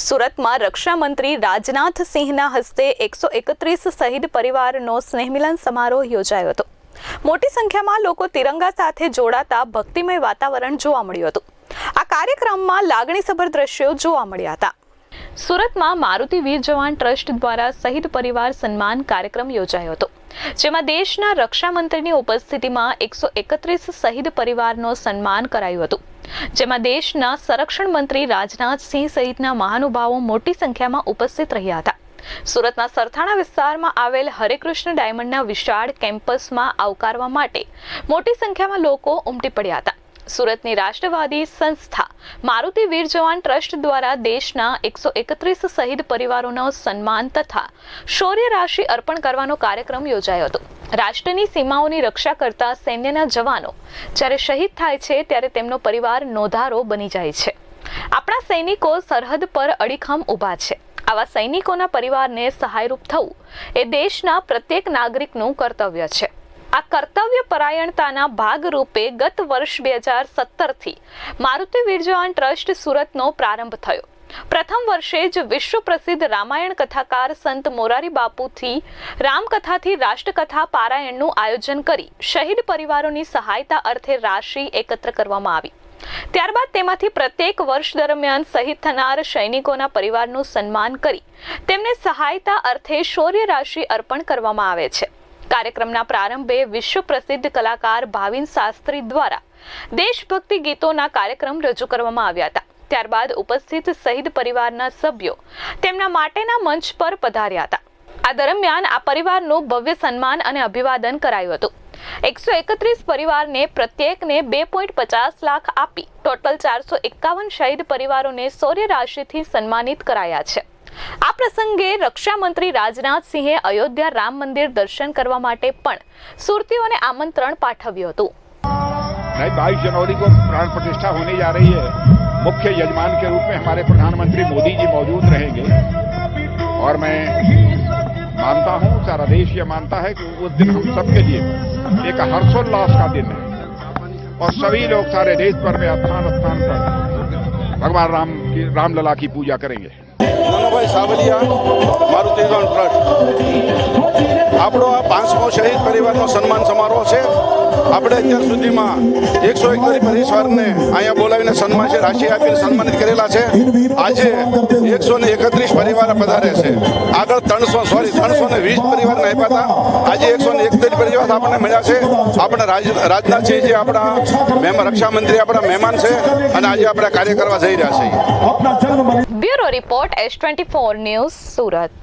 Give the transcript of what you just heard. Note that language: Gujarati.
સુરતમાં રક્ષામંત્રી રાજનાથ સિંહના હસ્તે એકસો એકત્રીસ શહીદ પરિવારનો સ્નેહમિલન સમારોહ યોજાયો હતો. મોટી સંખ્યામાં લોકો તિરંગા સાથે જોડાતા ભક્તિમય વાતાવરણ જોવા મળ્યું હતું. આ કાર્યક્રમમાં લાગણીસભર દ્રશ્યો જોવા મળ્યા હતા. સુરતમાં મારુતિ વીર જવાન ટ્રસ્ટ દ્વારા શહીદ પરિવાર સન્માન કાર્યક્રમ યોજાયો હતો. જેમાં દેશના રક્ષામંત્રીની ઉપસ્થિતિમાં એકસો એકત્રીસ શહીદ પરિવારનો સન્માન કરાયું હતું. જેમાં દેશના સંરક્ષણ મંત્રી રાજનાથસિંહ સહિતના મહાનુભાવો મોટી સંખ્યામાં ઉપસ્થિત રહ્યા હતા. સુરતના સરથાણા વિસ્તારમાં આવેલ હરેકૃષ્ણ ડાયમંડના વિશાળ કેમ્પસમાં આવકારવા માટે મોટી સંખ્યામાં લોકો ઉમટી પડ્યા હતા. સુરતની રાષ્ટ્રવાદી સંસ્થા મારુતિ વીર જવાન ટ્રસ્ટ દ્વારા દેશના એકસો એકત્રીસ શહીદ પરિવારોનો સન્માન તથા શૌર્ય રાશિ અર્પણ કરવાનો કાર્યક્રમ યોજાયો હતો. રાષ્ટ્રની સીમાઓની રક્ષા કરતા સૈન્યના જવાનો જ્યારે શહીદ થાય છે ત્યારે તેમનો પરિવાર નોધારો બની જાય છે. આપણા સૈનિકો સરહદ પર અડીખમ ઊભા છે. આવા સૈનિકોના પરિવારને સહાયરૂપ થવું એ દેશના પ્રત્યેક નાગરિકનું કર્તવ્ય છે. આ કર્તવ્ય પરાયણતાના ભાગરૂપે ગત વર્ષ બે હજાર સત્તરથી મારુતિ વીરજવાન ટ્રસ્ટ સુરતનો પ્રારંભ થયો. પ્રથમ વર્ષે જ વિશ્વ પ્રસિદ્ધ રામાયણ કથાકાર સંત મોરારી બાપુથી રામકથાથી રાષ્ટ્રકથા પારાયણનું આયોજન કરી શહીદ પરિવારોની સહાયતા અર્થે રાશિ એકત્ર કરવામાં આવી. ત્યારબાદ તેમાંથી પ્રત્યેક વર્ષ દરમિયાન શહીદ થનાર સૈનિકોના પરિવારનું સન્માન કરી તેમને સહાયતા અર્થે શૌર્ય રાશિ અર્પણ કરવામાં આવે છે. કાર્યક્રમના પ્રારંભે વિશ્વ પ્રસિદ્ધ કલાકાર ભાવિન શાસ્ત્રી દ્વારા દેશભક્તિ ગીતોના કાર્યક્રમ રજૂ કરવામાં આવ્યા હતા. ત્યારબાદ ઉપસ્થિત શહીદ પરિવારના સભ્યો તેમના માટેના મંચ પર પધાર્યા હતા. આ દરમિયાન આ પરિવારનું ભવ્ય સન્માન અને અભિવાદન કરાયું હતું. એકસો એકત્રીસ પરિવારને પ્રત્યેકને બે પોઈન્ટ પચાસ લાખ આપી ટોટલ ચારસો એકાવન શહીદ પરિવારોને શૌર્ય રાશિથી સન્માનિત કરાયા છે. આ પ્રસંગે રક્ષામંત્રી રાજનાથસિંહે અયોધ્યા રામ મંદિર દર્શન કરવા માટે પણ સુરતીઓને આમંત્રણ પાઠવ્યું હતું. भाई बाईस जनवरी को प्राण प्रतिष्ठा होने जा रही है। मुख्य यजमान के रूप में हमारे प्रधानमंत्री मोदी जी मौजूद रहेंगे। और मैं मानता हूँ, सारा देश ये मानता है कि उस दिन हम सबके लिए एक हर्षोल्लास का दिन है। और सभी लोग सारे देश भर में स्थान स्थान पर भगवान राम की, रामलला की पूजा करेंगे। सावलिया, मारुति ट्रस्ट। આપણો આ પાંચમો શહીદ પરિવારનો સન્માન સમારોહ છે. આપણે અત્યાર સુધીમાં એકસો એકત્રીસ પરિવારને અહીંયા બોલાવીને સન્માન છે, રાશિ આપીને સન્માનિત કરેલા છે. આજે એકસો ને એકત્રીસ પરિવાર પધારે છે. આગળ ત્રણસો સોરી ત્રણસો ને વીસ પરિવાર આપ્યા હતા. આજે એકસો ને એકત્રીસ પરિવાર આપણને મળ્યા છે. આપણા રાજ રાજનાથસિંહ જે આપણા મહેમાન, રક્ષામંત્રી આપણા મહેમાન છે અને આજે આપણે કાર્ય કરવા જઈ રહ્યા છીએ. Bureau report S twenty four news Surat.